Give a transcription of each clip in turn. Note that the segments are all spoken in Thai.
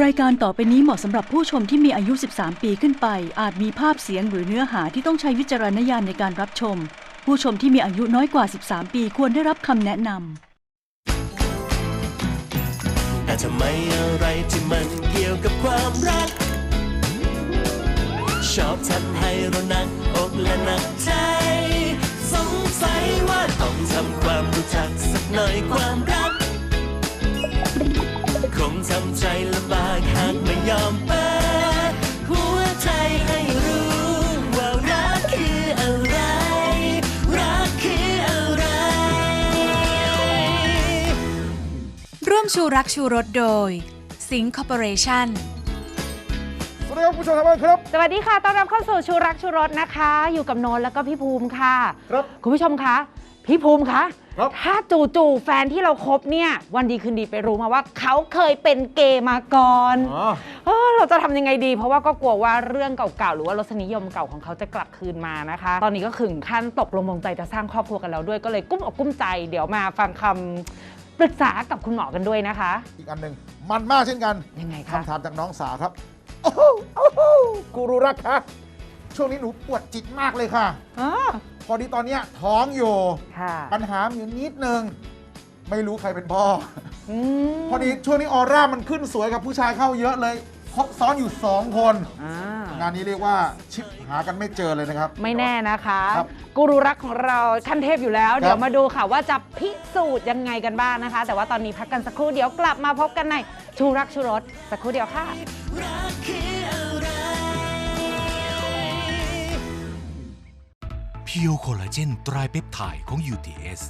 รายการต่อไปนี้เหมาะสำหรับผู้ชมที่มีอายุ 13 ปีขึ้นไป อาจมีภาพเสียงหรือเนื้อหาที่ต้องใช้วิจารณญาณในการรับชม ผู้ชมที่มีอายุน้อยกว่า 13 ปีควรได้รับคำแนะนำแต่ทำไมอะไรที่มันเกี่ยวกับความรัก ชอบทำให้เราหนักอกและหนักใจ สงสัยว่าต้องทำความรู้จักสักหน่อยความรัก ทำใจลำบากหากไม่ยอมเปิดหัวใจให้รู้ว่ารักคืออะไร รักคืออะไร ร่วมชูรักชูรสโดย สิงคอร์ปอเรชั่น สวัสดีครับคุณผู้ชมทางบ้านครับ สวัสดีค่ะ ต้อนรับเข้าสู่ชูรักชูรสนะคะ อยู่กับโนนแล้วก็พี่ภูมิค่ะ ครับ คุณผู้ชมคะ พี่ภูมิคะครับ ถ้าจู่ๆแฟนที่เราคบเนี่ย วันดีคืนดีไปรู้มาว่า เขาเคยเป็นเกย์มาก่อน อ๋อ เออเราจะทำยังไงดี เพราะว่าก็กลัวว่าเรื่องเก่าๆ หรือว่ารสนิยมเก่าของเขาจะกลับคืนมานะคะ ตอนนี้ก็ขึงขั้นตกลงมงใจจะสร้างครอบครัวกันแล้วด้วยก็เลยกุ้มอกกุ้มใจ เดี๋ยวมาฟังคำปรึกษากับคุณหมอกันด้วยนะคะ อีกอันหนึ่งมันมากเช่นกันยังไงคะ คำถามจากน้องสาวครับโอ้โหโอ้โหกูรู้รักคะช่วงนี้หนูปวดจิตมากเลยค่ะ อ๋อ พอดีตอนเนี้ยท้องอยู่ ค่ะปัญหามีอยู่นิดนึง ไม่รู้ใครเป็นพ่ออืมพอดีช่วงนี้ออร่ามันขึ้นสวยกับผู้ชายเข้าเยอะเลยครบซ้อนอยู่2คน อ่างานนี้เรียกว่าชิปหากันไม่เจอเลยนะครับ ไม่แน่นะคะครับกูรูรักของเราขั้นเทพอยู่แล้วครับเดี๋ยวมาดูค่ะว่าจะพิสูจน์ยังไงกันบ้างนะคะ แต่ว่าตอนนี้พักกันสักครู่เดี๋ยวกลับมาพบกันในชูรักชูรสสักครู่เดียวค่ะ รั พียวคอลลาเจนไตรเปปไทด์ของ UTS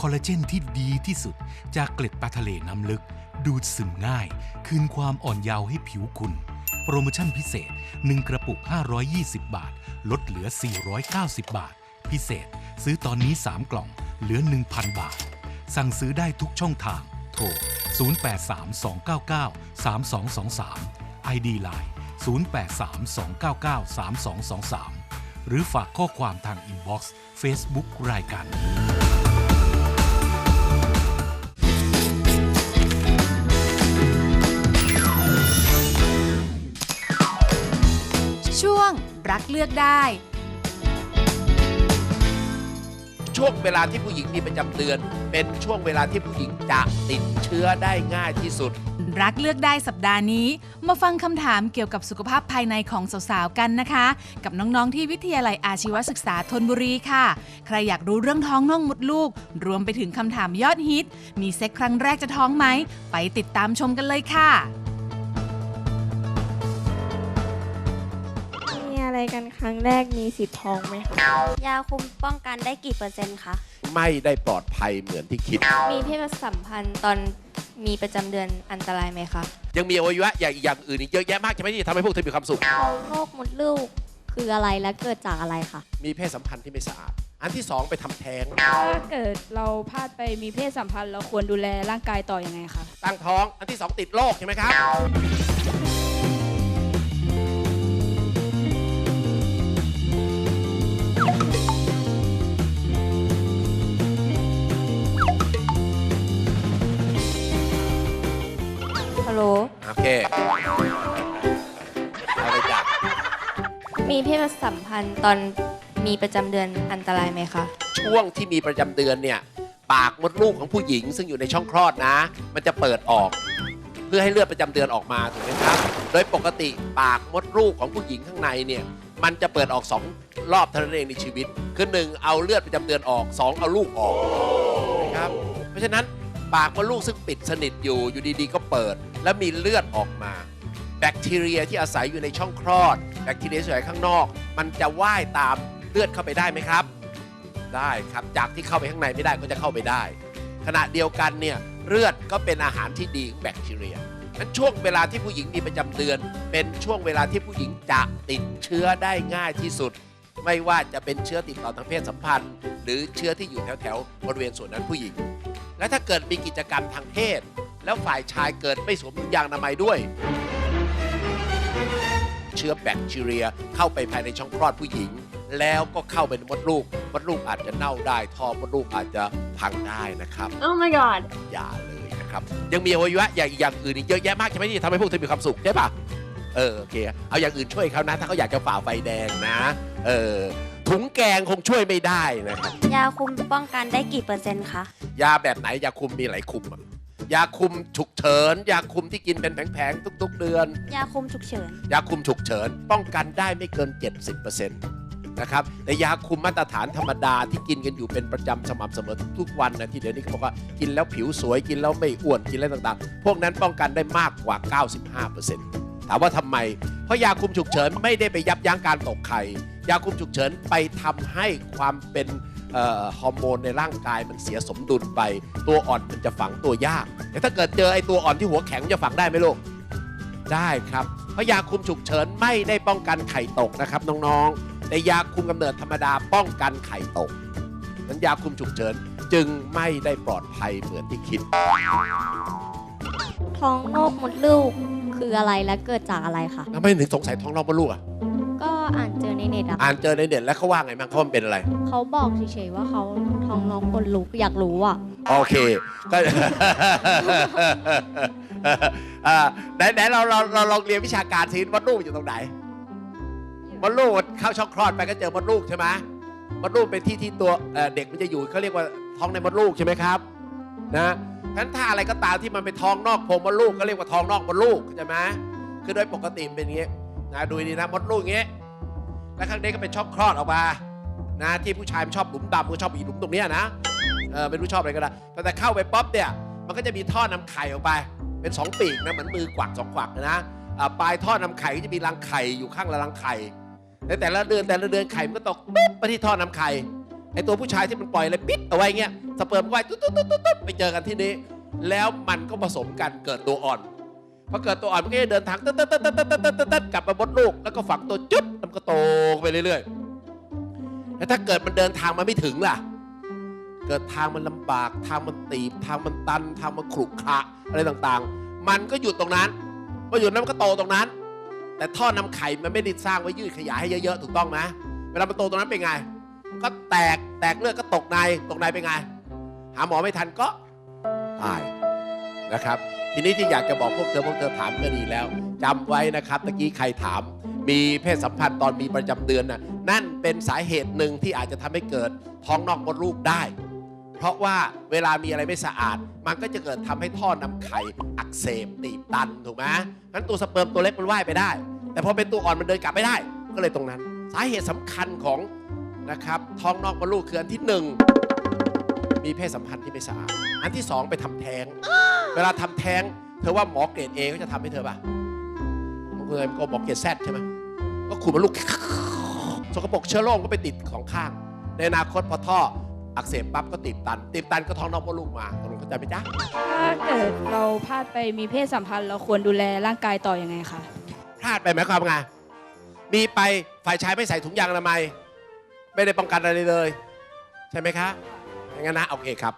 คอลลาเจนที่ดีที่สุดจากเกล็ดปลาทะเลน้ำลึก ดูดซึมง่าย คืนความอ่อนเยาว์ให้ผิวคุณ โปรโมชั่นพิเศษ 1 กระปุก 520 บาท ลดเหลือ 490 บาท พิเศษ ซื้อตอนนี้ 3 กล่อง เหลือ 1,000 บาท สั่งซื้อได้ทุกช่องทาง โทร 0832993223 ID Line 0832993223 หรือฝากข้อความทางอินบ็อกซ์ Facebook รายการช่วงรักเลือกได้ ช่วงเวลาที่ผู้หญิงมีประจำเดือน เป็นช่วงเวลาที่ผู้หญิงจะติดเชื้อได้ง่ายที่สุด รักเลือกได้สัปดาห์นี้ มาฟังคำถามเกี่ยวกับสุขภาพภายในของสาวๆกันนะคะ กับน้องๆที่วิทยาลัยอาชีวศึกษาธนบุรีค่ะ ใครอยากรู้เรื่องท้องน่องมดลูก รวมไปถึงคำถามยอดฮิต มีเซ็กครั้งแรกจะท้องไหม ไปติดตามชมกันเลยค่ะมีอะไรกันครั้งแรกมีสิทธิ์ท้องไหมคะยาคุมป้องกันได้กี่เปอร์เซ็นต์คะ ไม่ได้ปลอดภัยเหมือนที่คิด มีเพศสัมพันธ์ตอนมีประจำเดือนอันตรายไหมคะยังมีอวัยวะอย่างอย่างอื่นอีกเยอะแยะมากใช่ไหมที่ทำให้พวกเธอมีความสุข โรคมดลูกคืออะไรและเกิดจากอะไรคะมีเพศสัมพันธ์ที่ไม่สะอาด อันที่สองไปทำแท้ง ถ้าเกิดเราพลาดไปมีเพศสัมพันธ์เราควรดูแลร่างกายต่ออยังไงคะ ตั้งท้อง อันที่สองติดโรคใช่ไหมครับ โหลโอเคเอาเลยจ้ะมีเพศสัมพันธ์ตอนมีประจำเดือนอันตรายไหมคะ ช่วงที่มีประจำเดือนเนี่ย ปากมดลูกของผู้หญิง ซึ่งอยู่ในช่องคลอดนะ มันจะเปิดออก เพื่อให้เลือดประจำเดือนออกมาถูกไหมครับ โดยปกติปากมดลูกของผู้หญิงข้างในเนี่ย มันจะเปิดออกสองรอบเท่านั้นเองในชีวิต คือหนึ่งเอาเลือดประจำเดือนออกสองเอาลูกออกนะครับ เพราะฉะนั้นปากมดลูกซึ่งปิดสนิทอยู่อยู่ดีๆ ก็เปิด แล้วมีเลือดออกมา แบคทีเรียที่อาศัยอยู่ในช่องคลอด แบคทีเรียที่อาศัยข้างนอก มันจะว่ายตามเลือดเข้าไปได้ไหมครับ ได้ครับจากที่เข้าไปข้างในไม่ได้ก็จะเข้าไปได้ ขณะเดียวกันเนี่ยเลือดก็เป็นอาหารที่ดีของแบคทีเรียนั้นช่วงเวลาที่ผู้หญิงมีประจำเดือน เป็นช่วงเวลาที่ผู้หญิงจะติดเชื้อได้ง่ายที่สุด ไม่ว่าจะเป็นเชื้อติดต่อทางเพศสัมพันธ์ หรือเชื้อที่อยู่แถวๆบริเวณส่วนนั้นผู้หญิง และถ้าเกิดมีกิจกรรมทางเพศ แล้วฝ่ายชายเกิดไม่สวมถุงยางอนามัยด้วย เชื้อแบคทีเรียเข้าไปภายในช่องคลอดผู้หญิง แล้วก็เข้าไปในมดลูก มดลูกอาจจะเน่าได้ท่อมดลูกอาจจะพังได้นะครับ Oh my god อย่าเลยนะครับครับ ยังมีอวัยวะอย่างอย่างอื่นอีกเยอะแยะมากใช่ไหมที่ทำให้พวกเธอมีความสุขใช่ปะเออโอเค เอาอย่างอื่นช่วยเขานะ ถ้าเขาอยากจะฝ่าไฟแดงนะ เออถุงแกงคงช่วยไม่ได้นะครับ ยาคุมป้องกันได้กี่เปอร์เซ็นต์คะ ยาแบบไหนยาคุมมีหลายคุมอะ ยาคุมฉุกเฉิน ยาคุมที่กินเป็นแผงๆทุก ๆ เดือน ยาคุมฉุกเฉิน ยาคุมฉุกเฉิน ป้องกันได้ไม่เกิน 70%นะครับแต่ยาคุมมาตรฐานธรรมดาที่กินกันอยู่เป็นประจำสม่ำเสมอทุกๆวันนะที่เดี๋ยวนี้เขาบอกว่ากินแล้วผิวสวยกินแล้วไม่อ้วนกินอะไรต่างๆ พวกนั้นป้องกันได้มากกว่า 95%ถามว่าทำไม เพราะยาคุมฉุกเฉินไม่ได้ไปยับยั้งการตกไข่ยาคุมฉุกเฉินไปทำให้ความเป็นเอ่อ ฮอร์โมนในร่างกายมันเสียสมดุลไป ตัวอ่อนมันจะฝังตัวยาก แต่ถ้าเกิดเจอไอ้ตัวอ่อนที่หัวแข็งจะฝังได้ไหมลูกได้ครับเพราะยาคุมฉุกเฉินไม่ได้ป้องกันไข่ตกนะครับน้องๆ แต่ยาคุมกำเนิดธรรมดาป้องกันไข่ตกนั้นยาคุมฉุกเฉินจึงไม่ได้ปลอดภัยเหมือนที่คิด ท้องนอกมดลูกคืออะไรและเกิดจากอะไรคะทำไมถึงสงสัยท้องนอกมดลูกอะ ก็อ่านเจอในเน็ตอะอ่านเจอในเน็ตแล้วเขาว่าไงบ้างเขาว่ามันเป็นอะไร เขาบอกเฉยๆว่าเขาท้องน้องมดลูกอยากรู้อะโอเค ก็ อ่าไหนไหนเราเราเราลองเรียนวิชาการสิมดลูกอยู่ตรงไหนมดลูกเข้าช่องคลอดไปก็เจอมดลูกใช่ไหมมดลูกเป็นที่ที่ตัวเอ่อเด็กมันจะอยู่เขาเรียกว่าท้องในมดลูกใช่ไหมครับ นะงั้นถ้าอะไรก็ตามที่มันเป็นท้องนอกโพรงมดลูกก็เรียกว่าท้องนอกมดลูกใช่ไหมคือโดยปกติมันเป็นอย่างงี้ นะดูดีนะมดลูกอย่างเงี้ยแล้วข้างในก็เป็นช่องคลอดออกมานะที่ผู้ชายมันชอบหลุมดำก็ชอบอีหลุมตรงเนี้ยนะเออไม่รู้ชอบอะไรก็ได้แต่แต่เข้าไปป๊อปเนี่ยมันก็จะมีท่อนำไข่ออกไป เป็นสองปีกนะเหมือนมือกวักสองกวักนะปลายท่อนำไข่ก็จะมีรังไข่อยู่ข้างละรังไข่ในแต่ละเดือนแต่ละเดือนไข่มันก็ตกปุ๊บไปที่ท่อนำไข่ไอตัวผู้ชายที่มันปล่อยอะไรปิดเอาไว้เงี้ยสเปิร์มก็ว่ายตุ๊ดตุ๊ดตุ๊ดตุ๊ดตุ๊ดไปเจอกันที่นี้ แล้วมันก็ผสมกันเกิดตัวอ่อน พอเกิดตัวอ่อนมันก็จะเดินทางตึ๊ดตึ๊ดตึ๊ดตึ๊ดตึ๊ดตึ๊ดตึ๊ดตึ๊ดกลับมาบดลูกแล้วก็ฝังตัวจุ๊บแล้วมันก็โตไปเรื่อยๆแล้วถ้าเกิดมันเดินทางมาไม่ถึงล่ะ เกิดทางมันลำบากทางมันตีบทางมันตันทางมันขรุขระอะไรต่างๆ มันก็หยุดตรงนั้นพอหยุดนั้นมันก็โตตรงนั้น แต่ท่อนำไข่มันไม่ได้สร้างไว้ยืดขยายให้เยอะๆถูกต้องไหมเวลามันโตตรงนั้นเป็นไง ก็แตกแตกเลือดก็ตกในตกในเป็นไง หาหมอไม่ทันก็ตายนะครับ ทีนี้ที่อยากจะบอกพวกเธอพวกเธอถามก็ดีแล้วจำไว้นะครับตะกี้ใครถาม มีเพศสัมพันธ์ตอนมีประจำเดือนน่ะนั่นเป็นสาเหตุหนึ่งที่อาจจะทำให้เกิดท้องนอกมดลูกได้ เพราะว่าเวลามีอะไรไม่สะอาด มันก็จะเกิดทำให้ท่อนำไข่อักเสบตีบตันถูกไหมงั้นตัวสเปิร์มตัวเล็กมันว่ายไปได้ แต่พอเป็นตัวอ่อนมันเดินกลับไม่ได้ ก็เลยตรงนั้น สาเหตุสำคัญของนะครับท้องนอกมดลูกคืออันที่หนึ่ง มีเพศสัมพันธ์ที่ไม่สะอาด อันที่สองไปทำแท้ง เวลาทำแท้ง เธอว่าหมอเกรดเอเขาจะทำให้เธอป่ะบางคนก็หมอเกรดแซดใช่ไหมก็ขูดมดลูกสกปรกเชื้อโรคก็ไปติดของข้าง ในอนาคตพอท่ออักเสบปั๊บก็ตีบตันตีบตันก็ท้องนอกมดลูกมาตกลงเข้าใจไหมจ๊ะ ถ้าเกิดเราพลาดไปมีเพศสัมพันธ์เราควรดูแลร่างกายต่อยังไงคะพลาดไปไหมความไงมีไปฝ่ายชายไม่ใส่ถุงยางอนามัย ไม่ได้ป้องกันอะไรเลย ใช่ไหมคะอย่า งั้นนะโอเคครับ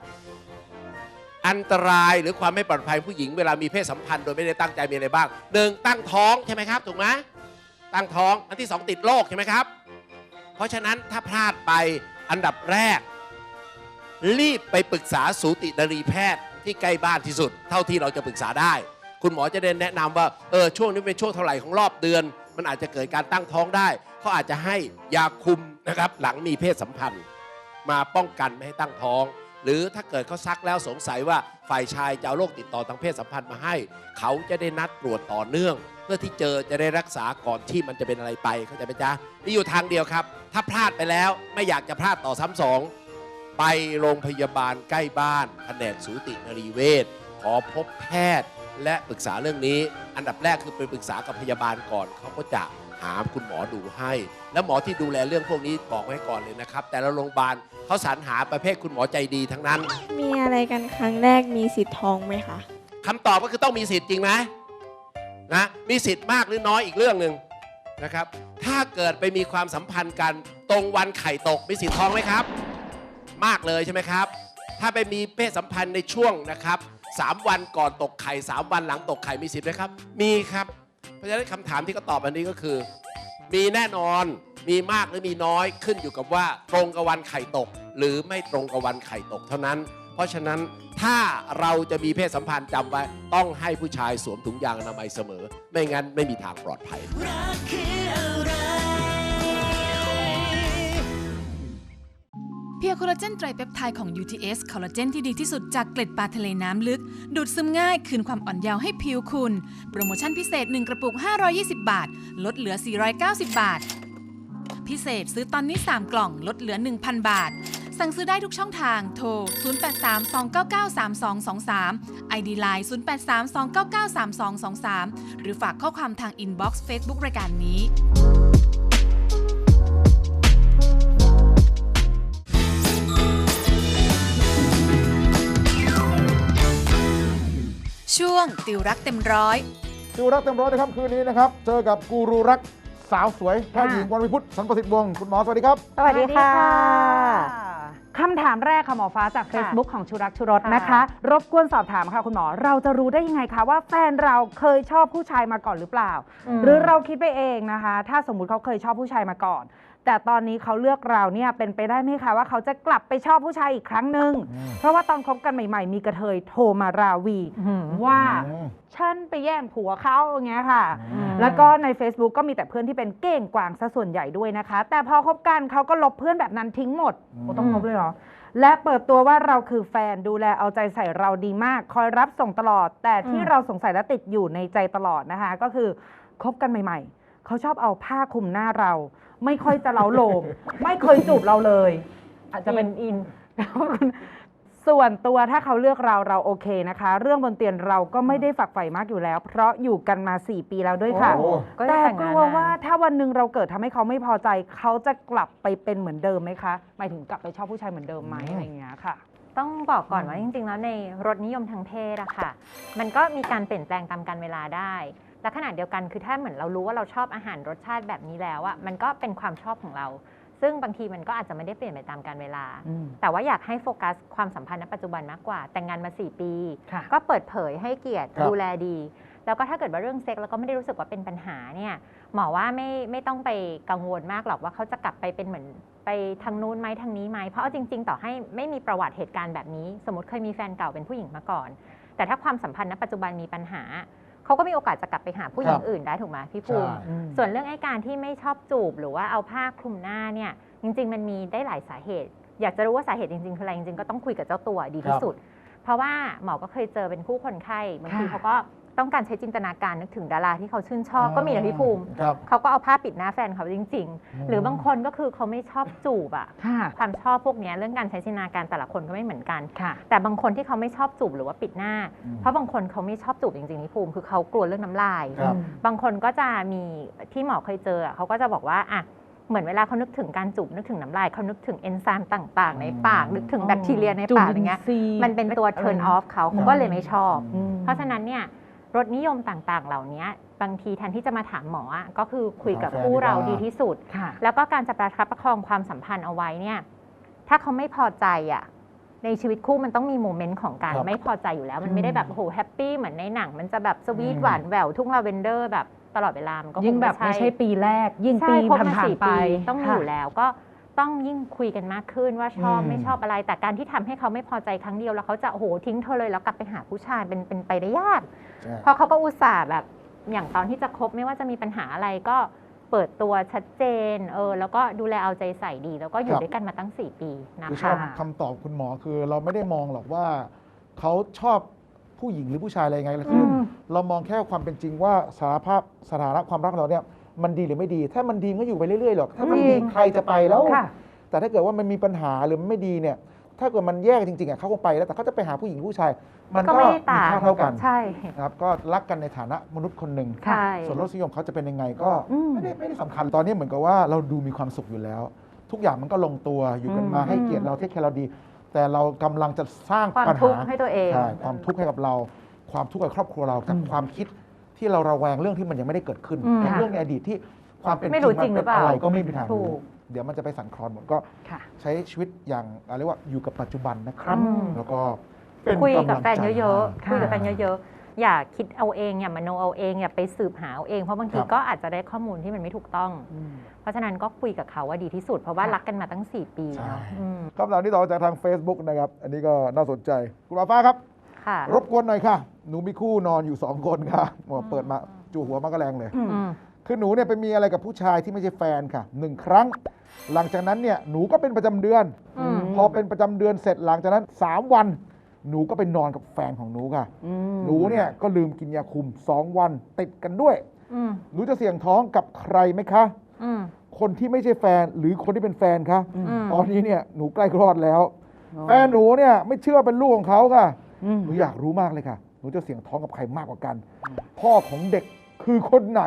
อันตรายหรือความไม่ปลอดภัยผู้หญิงเวลามีเพศสัมพันธ์โดยไม่ได้ตั้งใจมีอะไรบ้างหนึ่งตั้งท้องใช่ไหมครับถูกไหมตั้งท้องอันที่สองติดโรคใช่ไหมครับ เพราะฉะนั้นถ้าพลาดไปอันดับแรก รีบไปปรึกษาสูตินรีแพทย์ที่ใกล้บ้านที่สุด เท่าที่เราจะปรึกษาได้ คุณหมอจะได้แนะนำว่าเออช่วงนี้เป็นช่วงเท่าไหร่ของรอบเดือน มันอาจจะเกิดการตั้งท้องได้เขาอาจจะให้ยาคุมนะครับหลังมีเพศสัมพันธ์ มาป้องกันไม่ให้ตั้งท้อง หรือถ้าเกิดเขาซักแล้วสงสัยว่าฝ่ายชายจะเอาโรคติดต่อทางเพศสัมพันธ์มาให้ เขาจะได้นัดตรวจต่อเนื่อง เพื่อที่เจอจะได้รักษาก่อนที่มันจะเป็นอะไรไปเข้าใจไหมจ๊ะนี่อยู่ทางเดียวครับ ถ้าพลาดไปแล้วไม่อยากจะพลาดต่อซ้ำสองไปโรงพยาบาลใกล้บ้านแผนกสูตินรีเวชขอพบแพทย์และปรึกษาเรื่องนี้ อันดับแรกคือไปปรึกษากับพยาบาลก่อนเขาก็จะหาคุณหมอดูให้ แล้วหมอที่ดูแลเรื่องพวกนี้บอกไว้ก่อนเลยนะครับ แต่ละโรงพยาบาล เขาสรรหาประเภทคุณหมอใจดีทั้งนั้น มีอะไรกันครั้งแรกมีสิทธิ์ท้องไหมคะคำตอบก็คือต้องมีสิทธิ์จริงไหมนะมีสิทธิ์มากหรือน้อยอีกเรื่องหนึ่งนะครับ ถ้าเกิดไปมีความสัมพันธ์กันตรงวันไข่ตกมีสิทธิ์ท้องไหมครับ มากเลยใช่ไหมครับ ถ้าไปมีเพศสัมพันธ์ในช่วงนะครับสามวันก่อนตกไข่สามวันหลังตกไข่มีสิทธิ์ไหมครับ มีครับ เพราะฉะนั้นคำถามที่เขาตอบอันนี้ก็คือ มีแน่นอนมีมากหรือมีน้อยขึ้นอยู่กับว่าตรงกับวันไข่ตก หรือไม่ตรงกับวันไข่ตกเท่านั้น เพราะฉะนั้นถ้าเราจะมีเพศสัมพันธ์จำไว้ต้องให้ผู้ชายสวมถุงยางอนามัยเสมอ ไม่งั้นไม่มีทางปลอดภัย รักคืออะไร เพียโคลลาเจนไตรเปปไทด์ของ UTS คอลลาเจนที่ดีที่สุดจากเกล็ดปลาทะเลน้ำลึก ดูดซึมง่าย คืนความอ่อนเยาว์ให้ผิวคุณ โปรโมชั่นพิเศษ 1 กระปุก 520 บาท ลดเหลือ 490 บาท พิเศษซื้อตอนนี้ 3 กล่อง ลดเหลือ 1,000 บาท สั่งซื้อได้ทุกช่องทาง โทร 0832993223 ID Line 0832993223 หรือฝากข้อความทางอินบ็อกซ์เฟซบุ๊กรายการนี้ ช่วงติวรักเต็มร้อยดูรักเต็มร้อยในค่ำคืนนี้นะครับ เจอกับกูรูรักสาวสวยแพทย์หญิงวันวิพุฒสันประสิทธิ์วงศ์คุณหมอสวัสดีครับ สวัสดีค่ะสวัสดี ค่ะคำถามแรกค่ะหมอฟ้าจาก Facebook ของชูรักชูรสค่ะนะคะ รบกวนสอบถามค่ะคุณหมอ เราจะรู้ได้ยังไงคะว่าแฟนเราเคยชอบผู้ชายมาก่อนหรือเปล่า หรือเราคิดไปเองนะคะ ถ้าสมมุติเขาเคยชอบผู้ชายมาก่อน แต่ตอนนี้เขาเลือกเราเนี่ยเป็นไปได้ไหมคะว่าเขาจะกลับไปชอบผู้ชายอีกครั้งหนึ่งเพราะว่าตอนคบกันใหม่ ๆ มีกระเทยโทรมาราวี ว่าอืมฉันไปแย่งผัวเขาอย่างเงี้ยค่ะ แล้วก็ใน Facebook ก็มีแต่เพื่อนที่เป็นเก้งกวางซะส่วนใหญ่ด้วยนะคะ แต่พอคบกันเขาก็ลบเพื่อนแบบนั้นทิ้งหมดอืมโอ้ต้องลบเลยเหรอและเปิดตัวว่าเราคือแฟนดูแลเอาใจใส่เราดีมาก คอยรับส่งตลอด แต่ที่เราสงสัยและติดอยู่ในใจตลอดนะคะ ก็คือคบกันใหม่ ๆ เขาชอบเอาผ้าคลุมหน้าเรา ไม่ค่อยจะเล้าโลม ไม่เคยจูบเราเลย อาจจะเป็นอิน ส่วนตัวถ้าเขาเลือกเราเราโอเคนะคะ เรื่องบนเตียงเราก็ไม่ได้ฝักใฝ่มากอยู่แล้ว เพราะอยู่กันมา 4 ปีแล้วด้วยค่ะ โอ้แต่กลัวว่าถ้าวันหนึ่งเราเกิดทำให้เขาไม่พอใจ เขาจะกลับไปเป็นเหมือนเดิมไหมคะ หมายถึงกลับไปชอบผู้ชายเหมือนเดิมไหมอะไรอย่างเงี้ยค่ะ ต้องบอกก่อนอืมว่าจริงๆ แล้วในรสนิยมทางเพศอะค่ะ มันก็มีการเปลี่ยนแปลงตามกาลเวลาได้ และขณะเดียวกันคือถ้าเหมือนเรารู้ว่าเราชอบอาหารรสชาติแบบนี้แล้วอะมันก็เป็นความชอบของเรา ซึ่งบางทีมันก็อาจจะไม่ได้เปลี่ยนไปตามกาลเวลา แต่ว่าอยากให้โฟกัสความสัมพันธ์ณปัจจุบันมากกว่า แต่งงานมา 4 ปีค่ะก็เปิดเผยให้เกียรติครับดูแลดี แล้วก็ถ้าเกิดว่าเรื่องเซ็กแล้วก็ไม่ได้รู้สึกว่าเป็นปัญหาเนี่ยหมอว่าไม่ไม่ต้องไปกังวลมากหรอกว่าเขาจะกลับไปเป็นเหมือนไปทางนู้นไหมทางนี้ไหมเพราะเอาจริง ๆ ต่อให้ไม่มีประวัติเหตุการณ์แบบนี้ สมมติเคยมีแฟนเก่าเป็นผู้หญิงมาก่อน แต่ถ้าความสัมพันธ์ณปัจจุบันมีปัญหา เขาก็มีโอกาสจะกลับไปหาผู้หญิงครับอื่นได้ถูกไหมพี่ภูมิใช่ส่วนเรื่องไอ้การที่ไม่ชอบจูบหรือว่าเอาผ้าคลุมหน้าเนี่ยจริง ๆ มันมีได้หลายสาเหตุ อยากจะรู้ว่าสาเหตุจริงๆคืออะไรจริงๆก็ต้องคุยกับเจ้าตัวดีที่สุด เพราะว่าหมอก็เคยเจอเป็นคู่คนไข้บางทีค่ะเขาก็ ต้องการใช้จินตนาการนึกถึงดาราที่เขาชื่นชอบก็มีนะพี่ภูมิ ครับ เขาก็เอาผ้าปิดหน้าแฟนเขาจริงอืมๆหรือบางคนก็คือเขาไม่ชอบจูบอะค่ะ ความชอบพวกเนี้ยเรื่องการใช้จินตนาการแต่ละคนก็ไม่เหมือนกัน ค่ะ แต่บางคนที่เขาไม่ชอบจูบหรือว่าปิดหน้า อืมเพราะบางคนเขาไม่ชอบจูบจริงๆพี่ภูมิคือเขากลัวเรื่องน้ำลาย ครับ บางคนก็จะมีที่หมอเคยเจออะเขาก็จะบอกว่าอะเหมือนเวลาเขานึกถึงการจูบนึกถึงน้ำลายเขานึกถึงเอนไซม์ต่างๆ ในปาก นึกถึงแบคทีเรียในปากอย่างเงี้ย มันเป็นตัว turn off เขาเขาก็เลยไม่ชอบเพราะฉะนั้นเนี่ย รสนิยมต่างๆ เหล่านี้บางทีแทนที่จะมาถามหมออะก็คือคุยกับหาแฟนคู่เราดีกว่าดีที่สุด ค่ะ แล้วก็การจะประคับประคองความสัมพันธ์เอาไว้เนี่ย ถ้าเขาไม่พอใจอะ ในชีวิตคู่มันต้องมีโมเมนต์ของการครับไม่พอใจอยู่แล้ว มันไม่ได้แบบโอ้โหแฮปปี้เหมือนในหนัง มันจะแบบสวีทอืม หวานแหววทุ่งลาเวนเดอร์แบบตลอดเวลามันก็คยิ่งแบบไม่ใช่ปีแรก ยิ่งใช่ปีคบมาผ่านสี่ๆไปปีต้องอค่ะยู่แล้วก็ต้องยิ่งคุยกันมากขึ้นว่าชอบอืม ไม่ชอบอะไร แต่การที่ทำให้เขาไม่พอใจครั้งเดียวแล้วเขาจะโอ้โหทิ้งเธอเลยแล้วกลับไปหาผู้ชายเป็นเป็นไปได้ยากใช่ เพราะเขาก็อุตส่าห์แบบอย่างตอนที่จะคบไม่ว่าจะมีปัญหาอะไรก็เปิดตัวชัดเจนเออแล้วก็ดูแลเอาใจใส่ดี แล้วก็อยู่ด้วยกันมาตั้ง 4 ปีนะคือชอคะบคำตอบคุณหมอคือเราไม่ได้มองหรอกว่าเขาชอบผู้หญิงหรือผู้ชายอะไรไงคืออืมเรามองแค่ความเป็นจริงว่าสารภาพสถานะความรักของเราเนี่ยมันดีหรือไม่ดี ถ้ามันดีมันก็อยู่ไปเรื่อยๆหรอก ถ้ามันจริดีงใครจะไปแล้วค่ะแต่ถ้าเกิดว่ามันมีปัญหาหรือมันไม่ดีเนี่ย ถ้าเกิดมันแยกจริงๆอะเขาคงไปแล้วแต่เขาจะไปหาผู้หญิงผู้ชาย มันก็ก็ไม่มีได้ต่างค่าเท่ากันใช่ นะครับก็รักกันในฐานะมนุษย์คนหนึ่งใช่ส่วนรสนิยมเขาจะเป็นยังไงก็อืมไม่ได้ไม่ได้สำคัญตอนนี้เหมือนกับว่าเราดูมีความสุขอยู่แล้ว ทุกอย่างมันก็ลงตัวอยู่กันมาอืม ให้เกียรติเราเทคแคร์เราดี แต่เรากำลังจะสร้างความปัญทุกหา ข์ให้ตัวเอง ใช่ความทุกข์ให้กับเรา ความทุกข์กับครอบครัวเราจากความคิดที่เราระแวงเรื่องที่มันยังไม่ได้เกิดขึ้นอืมกับเรื่องในอดีตที่ความเป็นไม่รู้จริงจริงหรืมันอเปเป็นล่าอะไรก็ไม่มีทางถูรู้ก เดี๋ยวมันจะไปสั่นคลอนหมดก็ค่ะ ใช้ชีวิตอย่างอะไรเรียกว่าอยู่กับปัจจุบันนะครับ อืม แล้วก็เป็นคุยกับำลังแฟนใจเยอะให้ๆคุยกับแฟนเยอะๆ อย่าคิดเอาเองอย่ามโนเอาเองอย่าไปสืบหาเอาเอง เพราะบางทีครับ ก็อาจจะได้ข้อมูลที่มันไม่ถูกต้องเพราะฉะนั้นก็คุยกับเขาว่าดีที่สุด เพราะว่ารักกันมาตั้ง 4 ปีเนาะอืมคำถามที่ต่อจากทาง Facebook นะครับ อันนี้ก็น่าสนใจคุณหมอฟ้าครับ ค่ะรบกวนหน่อยค่ะ หนูมีคู่นอนอยู่2คนค่ะหมอเปิดมาจู่หัวมาก็แรงเลย อืม คือหนูเนี่ยไปมีอะไรกับผู้ชายที่ไม่ใช่แฟนค่ะหนึ่งครั้ง หลังจากนั้นเนี่ยหนูก็เป็นประจำเดือน อืม พอเป็นประจำเดือนเสร็จหลังจากนั้น 3 วัน หนูก็ไปนอนกับแฟนของหนูค่ะหนูเนี่ยก็ลืมกินยาคุม 2 วันติดกันด้วย อืมหนูจะเสี่ยงท้องกับใครไหมคะ อืม คนที่ไม่ใช่แฟนหรือคนที่เป็นแฟนคะอืม ตอนนี้เนี่ยหนูใกล้คลอดแล้ว แฟนหนูเนี่ยไม่เชื่อเป็นลูกของเขาค่ะหนูอยากรู้มากเลยค่ะ หนูจะเสี่ยงท้องกับใครมากกว่ากัน พ่อของเด็กคือคนไหน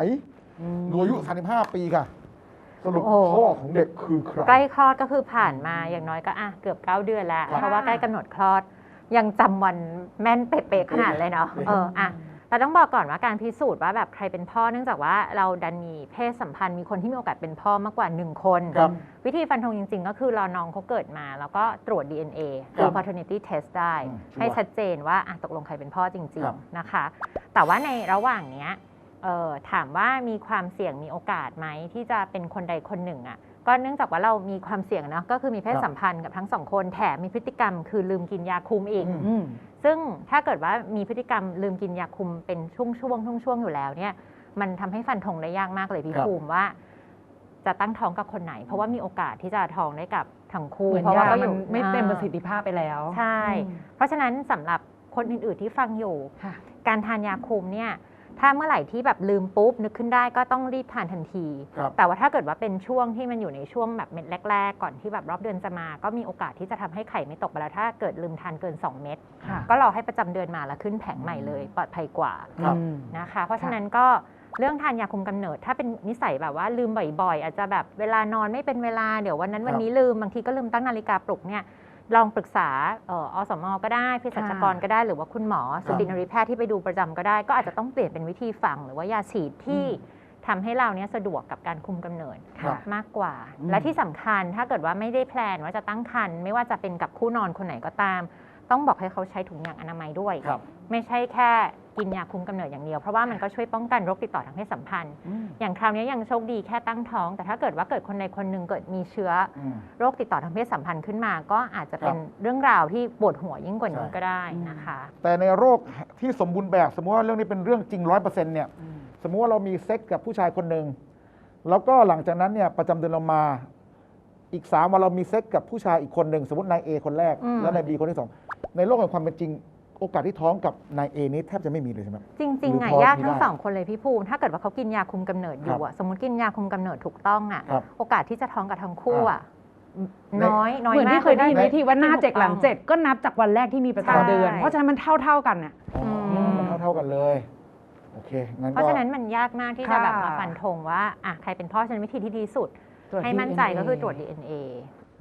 หนูอายุ35 ปีค่ะ สรุปโอ้พ่อของเด็กคือใคร ใกล้คลอดก็คือผ่านมาอย่างน้อยก็อะเกือบ9เดือนแล้ว ครับเพราะว่าใกล้กำหนดคลอด ยังจำวันแม่นเป๊ะๆขนาดเลยเนาะเอออะเราต้องบอกก่อนว่าการพิสูจน์ว่าแบบใครเป็นพ่อเนื่องจากว่าเราดันมีเพศสัมพันธ์มีคนที่มีโอกาสเป็นพ่อมากกว่า1คน ครับวิธีฟันธงจริง ๆ ก็คือรอน้องเขาเกิดมา แล้วก็ตรวจ DNA หรือ paternity test ได้ อืมชัวร์ให้ชัดเจนว่าอะตกลงใครเป็นพ่อจริง ครับ ๆ นะคะ แต่ว่าในระหว่างเนี้ยเอ่อ ถามว่ามีความเสี่ยงมีโอกาสไหมที่จะเป็นคนใดคนหนึ่งอะก็เนื่องจากว่าเรามีความเสี่ยงเนาะก็คือมีเพศครับสัมพันธ์กับทั้งสองคนแถมมีพฤติกรรมคือลืมกินยาคุมอีกอืมซึ่งถ้าเกิดว่ามีพฤติกรรมลืมกินยาคุมเป็นช่วงช่วงช่วงช่วงๆอยู่แล้วเนี่ย มันทำให้ฟันธงได้ยากมากเลยพี่ครับภูมิว่า จะตั้งท้องกับคนไหน เพราะว่ามีโอกาสที่จะท้องได้กับทั้งคู่เหมือนเพราะว่าาก็มันไม่เต็มอ่าประสิทธิภาพไปแล้วใช่ เพราะฉะนั้นสำหรับคนอื่น ๆที่ฟังอยู่ค่ะการทานยาคุมเนี่ย ถ้าเมื่อไหร่ที่แบบลืมปุ๊บนึกขึ้นได้ก็ต้องรีบทานทันที ครับ แต่ว่าถ้าเกิดว่าเป็นช่วงที่มันอยู่ในช่วงแบบเม็ดแรก ๆ ก่อนที่แบบรอบเดือนจะมา ก็มีโอกาสที่จะทำให้ไข่ไม่ตกไปแล้วถ้าเกิดลืมทานเกิน 2 เม็ดค่ะก็รอให้ประจำเดือนมาแล้วขึ้นแผงใหม่เลย ปลอดภัยกว่าครับนะคะ เพราะฉะนั้นก็เรื่องทานยาคุมกำเนิด ถ้าเป็นนิสัยแบบว่าลืมบ่อยๆ อาจจะแบบเวลานอนไม่เป็นเวลาเดี๋ยววันนั้นวันนี้ลืมบางทีก็ลืมตั้งนาฬิกาปลุกเนี่ย ลองปรึกษาเอ่ออสมก็ได้เภสัชกรก็ได้หรือว่าคุณหมอสตินรีแพทย์ที่ไปดูประจำก็ได้ ก็อาจจะต้องเปลี่ยนเป็นวิธีฝังหรือว่ายาฉีดที่ทำให้เราเนี่ยสะดวกกับการคุมกำเนิดครับมากกว่าอืมและที่สำคัญถ้าเกิดว่าไม่ได้แพลนว่าจะตั้งครรภ์ไม่ว่าจะเป็นกับคู่นอนคนไหนก็ตาม ต้องบอกให้เขาใช้ถุงยางอนามัยด้วยครับไม่ใช่แค่ กินยาคุมกำเนิดอย่างเดียว เพราะว่ามันก็ช่วยป้องกันโรคติดต่อทางเพศสัมพันธ์ อย่างคราวนี้ยังโชคดีแค่ตั้งท้อง แต่ถ้าเกิดว่าเกิดคนใดคนหนึ่งเกิดมีเชื้อออืมโรคติดต่อทางเพศสัมพันธ์ขึ้นมา ก็อาจจะเป็นครับเรื่องราวที่ปวดหัวยิ่งกว่านี้ใช่ก็ได้นะคะ แต่ในโรคที่สมบูรณ์แบบสมมติว่าเรื่องนี้เป็นเรื่องจริงร้อยเปอร์เซ็นต์เนี่ยสมมุติว่าเรามีเซ็กกับผู้ชายคนหนึ่งแล้วก็หลังจากนั้นเนี่ยประจำเดือนเรามาอีกสามวันเรามีเซ็กกับผู้ชายอีกคนหนึ่งสมมตินายเอคนแรกอืมแล้วนายบีคนที่สองในโลกแห่งความเป็นจริง โอกาสที่ท้องกับนายเอนี้แทบจะไม่มีเลยใช่ไหม จริงหรือๆอะพอยากมีทั้งได้สองคนเลยพี่ภูมิ ถ้าเกิดว่าเขากินยาคุมกำเนิดอยู่อะสมมติกินยาคุมกำเนิดถูกต้องอะ ครับโอกาสที่จะท้องกับทั้งคู่อะในน้อยน้อยเหมือนมากที่เคยได้ยินไหมลที่ว่าหน้าเจ็ดหลังเจ็ดถูกก็นับจากวันแรกที่มีประจำเดือนใช่เพราะฉะนั้นมันเท่าเท่าๆกันน่ะ อ๋ออม มันเท่าๆกันเลย โอเคงั้นเพก็ราะฉะนั้นมันยากมากที่จะค่ะ แบบมาฟันธงว่าอะใครเป็นพ่อฉะนันวิธีที่ดีสุดตรวจให้มั่นใจ DNA ก็คือตรวจ DNA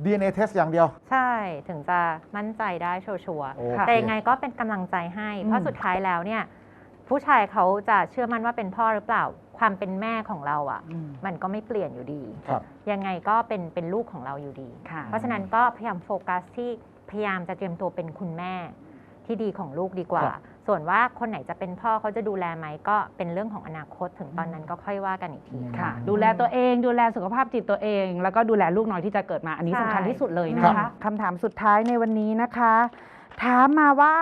DNA test อย่างเดียว ใช่ถึงจะมั่นใจได้ชัวร์ๆโอเคแต่ยังไงก็เป็นกำลังใจให้ เพราะสุดท้ายแล้วเนี่ย ผู้ชายเขาจะเชื่อมั่นว่าเป็นพ่อหรือเปล่าความเป็นแม่ของเราอะ่ะมันก็ไม่เปลี่ยนอยู่ดี ครับ ยังไงก็เป็นเป็นลูกของเราอยู่ดี ค่ะ เพราะฉะนั้นก็พยายามโฟกัสที่พยายามจะเตรียมตัวเป็นคุณแม่ ที่ดีของลูกดีกว่า ครับ ส่วนว่าคนไหนจะเป็นพ่อเขาจะดูแลไหมก็เป็นเรื่องของอนาคตถึงตอนนั้นก็ค่อยว่ากันอีกทีค่ะ ดูแลตัวเองดูแลสุขภาพจิตตัวเอง แล้วก็ดูแลลูกน้อยที่จะเกิดมา อันนี้ใช่สำคัญที่สุดเลยนะครัคะบ คำถามสุดท้ายในวันนี้นะคะ ถามมาว่า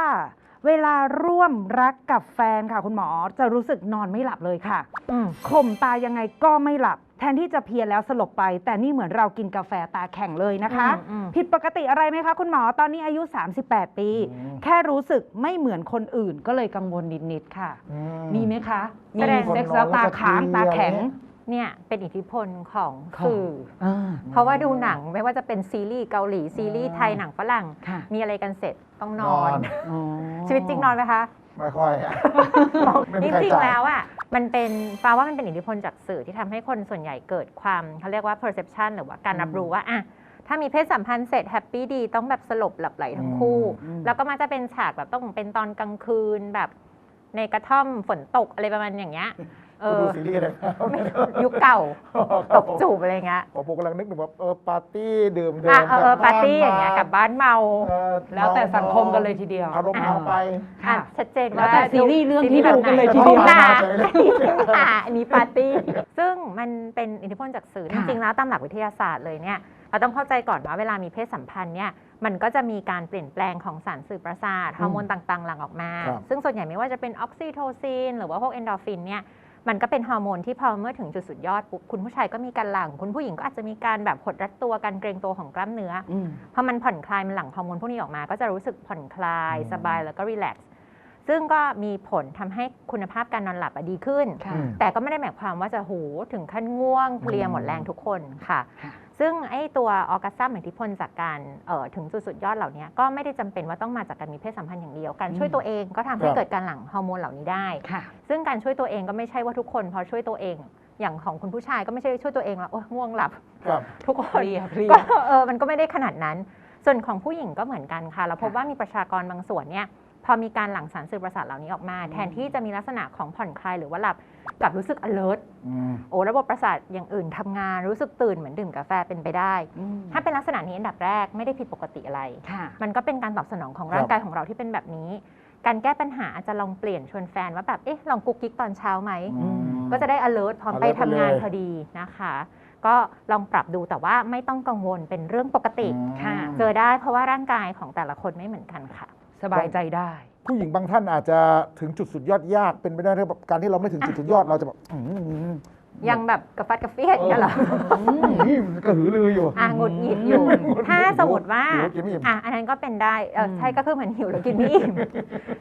เวลาร่วมรักกับแฟนค่ะ คุณหมอจะรู้สึกนอนไม่หลับเลยค่ะ อืมข่มตายังไงก็ไม่หลับ แทนที่จะเพลียแล้วสลบไป แต่นี่เหมือนเรากินกาแฟตาแข็งเลยนะคะ อืมอืม ผิดปกติอะไรไหมคะคุณหมอตอนนี้อายุ 38 ปี อืม แค่รู้สึกไม่เหมือนคนอื่นก็เลยกังวลนิด ๆ ค่ะ อื มีไหมคะมี แสดงเซ็กซ์แล้วตาค้างตาแข็งเนี่ยเป็นอิทธิพลของของสื่อเพราะว่าดูหนังไม่ว่าจะเป็นซีรีส์เกาหลีซีรีส์ไทยหนังฝรั่ง ค่ะมีอะไรกันเสร็จต้องนนออนนชีวิตจริงนอนไหมคะ ไม่ค่อยอะไม่จมีใครริงจ่ายๆแล้วอะมันเป็นฟ้าว่ามันเป็นอิทธิพลจากสื่อที่ทำให้คนส่วนใหญ่เกิดความเขาเรียกว่า perception หรือว่าการรับรู้ว่าอะถ้ามีเพศสัมพันธ์เสร็จแฮปปี้ดีต้องแบบสลบหลับไหลทั้งคู่ อืม แล้วก็มักจะเป็นฉากแบบต้องเป็นตอนกลางคืนแบบในกระท่อมฝนตกอะไรประมาณอย่างเงี้ยเอ คุณอดูซีรีส์อะไรครับไม่ยุคเก่าตบจูบอะไรเงี้ยผมกำลังนึกถึงแบบเออปาร์ตี้ดื่มอะมเออเออปาร์ตี้อย่างเงี้ยกลับบ้านเมาเออแล้วแต่สังคมกันเลยทีเดียวอารมณ์เอาไปอะชัดเจนแล้วว่าแต่ซีรีส์เรื่องที่แบบดูกันเลยไหทีเดียวทุ่งนาเฉยเลยทุ่งนาอันนี้ปาร์ตี้ ซึ่งมันเป็นอิทธิพลจากสื่อจค่ะริงๆแล้วตามหลักวิทยาศาสตร์เลยเนี่ยเราต้องเข้าใจก่อนว่าเวลามีเพศสัมพันธ์เนี่ยมันก็จะมีการเปลี่ยนแปลงของสารสื่อประสาทฮอร์โมนต่างๆ หลั่งออกมาครับซึ่งส่วนใหญ่ไม่ว่าจะเป็นออกซิโทซิน หรือว่าพวกเอนโดรฟินเนี่ย มันก็เป็นฮอร์โมนที่พอเมื่อถึงจุดสุดยอดปุ๊บคุณผู้ชายก็มีการหลั่งคุณผู้หญิงก็อาจจะมีการแบบหดรัดตัวการเกรงตัวของกล้ามเนื้ออมพอมันผ่อนคลายมันหลั่งฮอร์โมนพวกนี้ออกมาก็จะรู้สึกผ่อนคลายอืมสบายแล้วก็รีแลกซ์ซึ่งก็มีผลทำให้คุณภาพการนอนหลับอะดีขึ้นค่ะแต่ก็ไม่ได้หมายความว่าจะโหถึงขั้นง่วงเพลียหมดแรงทุกคนค่ะค่ะ ซึ่งไอ้ตัวออกัสซัมอิทธิพลจากการเอ่อถึงจุดสุดยอดเหล่านี้ก็ไม่ได้จำเป็นว่าต้องมาจากการมีเพศสัมพันธ์อย่างเดียวการช่วยตัวเองก็ทำให้ครับเกิดการหลั่งฮอร์โมนเหล่านี้ได้ค่ะซึ่งการช่วยตัวเองก็ไม่ใช่ว่าทุกคนพอช่วยตัวเองอย่างของคุณผู้ชายก็ไม่ใช่ช่วยตัวเองแล้วโอ๊ยง่วงหลับครับทุกคนเพลียเพลียก็เออมันก็ไม่ได้ขนาดนั้น ส่วนของผู้หญิงก็เหมือนกันค่ะ เราพบว่ามีประชากรบางส่วนเนี่ย พอมีการหลั่งสารสื่อประสาทเหล่านี้ออกมา แทนที่จะมีลักษณะของผ่อนคลายหรือว่าหลับกลับรู้สึก alert อืมโอ้ระบบประสาทอย่างอื่นทำงานรู้สึกตื่นเหมือนดื่มกาแฟเป็นไปได้ ถ้าเป็นลักษณะนี้อันดับแรกไม่ได้ผิดปกติอะไรค่ะมันก็เป็นการตอบสนองของร่างกายของเราที่เป็นแบบนี้ การแก้ปัญหาอาจจะลองเปลี่ยนชวนแฟนว่าแบบเอ๊ะลองกุ๊กกิ๊กตอนเช้าไหมอืมก็จะได้ alert พร้อม alert ไปทำงานไปเลยพอดีนะคะก็ลองปรับดูแต่ว่าไม่ต้องกังวลเป็นเรื่องปกติค่ะ เจอได้เพราะว่าร่างกายของแต่ละคนไม่เหมือนกันค่ะ สบายใจได้ ผู้หญิงบางท่านอาจจะถึงจุดสุดยอดยากเป็นไปได้ที่แบบการที่เราไม่ถึงจุดสุดยอดเราจะแบบอืมยังแบบกระฟัดกระเฟียดอย่างเงี้ยเหรอนี่มันกระหือรืออยู่ อะหงุดหงิดอยู่ ถ้าสมมติว่าหิวกินไม่อิ่ม อะอันนั้นก็เป็นได้เอออมใช่ก็คือเหมือนหิวแล้วกินไม่อิ่ม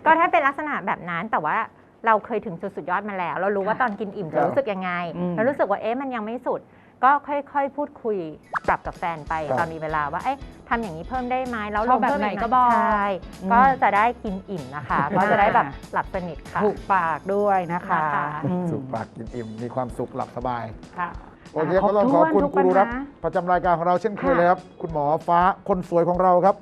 ก็ถ้าเป็นลักษณะแบบนั้นแต่ว่าเราเคยถึงจุดสุดยอดมาแล้ว เรารู้ว่าตอนกินอิ่มครัจะบรู้สึกยังไงอืม เรารู้สึกว่าเอ๊ะมันยังไม่สุด ก็ค่อยๆ พูดคุยปรับกับแฟนไปครับ ตอนมีเวลาว่าเอ๊ะ ทำอย่างนี้เพิ่มได้ไหมแล้วชอบแบบเพิ่มไหนกก็บอกใช่อืม ก็จะได้กินอิ่มนะคะ ก็จะได้แบบหลับสนิทค่ะ ถูกปากด้วยนะคะนะคะ อืมสุขปากกินอิ่มมีความสุขหลับสบาย ค่ะโอเคครบก็ต้องขอบคุณถ้วนทุกกูรูรักปัญหาประจำรายการของเราเช่นเคยค่ะเลยครับ คุณหมอฟ้าคนสวยของเราครับ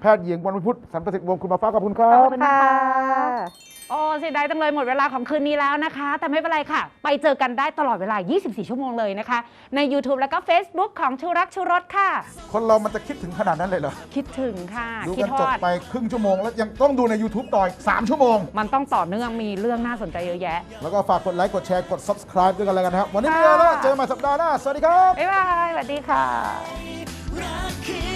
แพทย์หญิงวันวิพุทธสันประสิทธิ์วงศ์คุณหมอฟ้าขอบคุณครัขอบ บคุณค่ะ โอ้เสียดายจังเลยหมดเวลาของคืนนี้แล้วนะคะ แต่ไม่เป็นไรค่ะ ไปเจอกันได้ตลอดเวลา 24 ชั่วโมงเลยนะคะ ใน YouTube แล้วก็ Facebook ของชูรักชูรสค่ะ คนเรามันจะคิดถึงขนาดนั้นเลยเหรอ คิดถึงค่ะ ดูคิดกันทจอบด ไปครึ่งชั่วโมง แล้วยังต้องดูใน YouTube ต่ออีก3ชั่วโมง มันต้องต่อเนื่องมีเรื่องน่าสนใจเยอะแยะ แล้วก็ฝากกดไลค์กดแชร์กด subscribe ด้วยกันเลยกันนะครับ วันนี้มีเวลาแล้วเจอกันใหม่สัปดาห์หน้า สวัสดีครับ บ๊ายบาย สวัสดีค่ะ รักคือ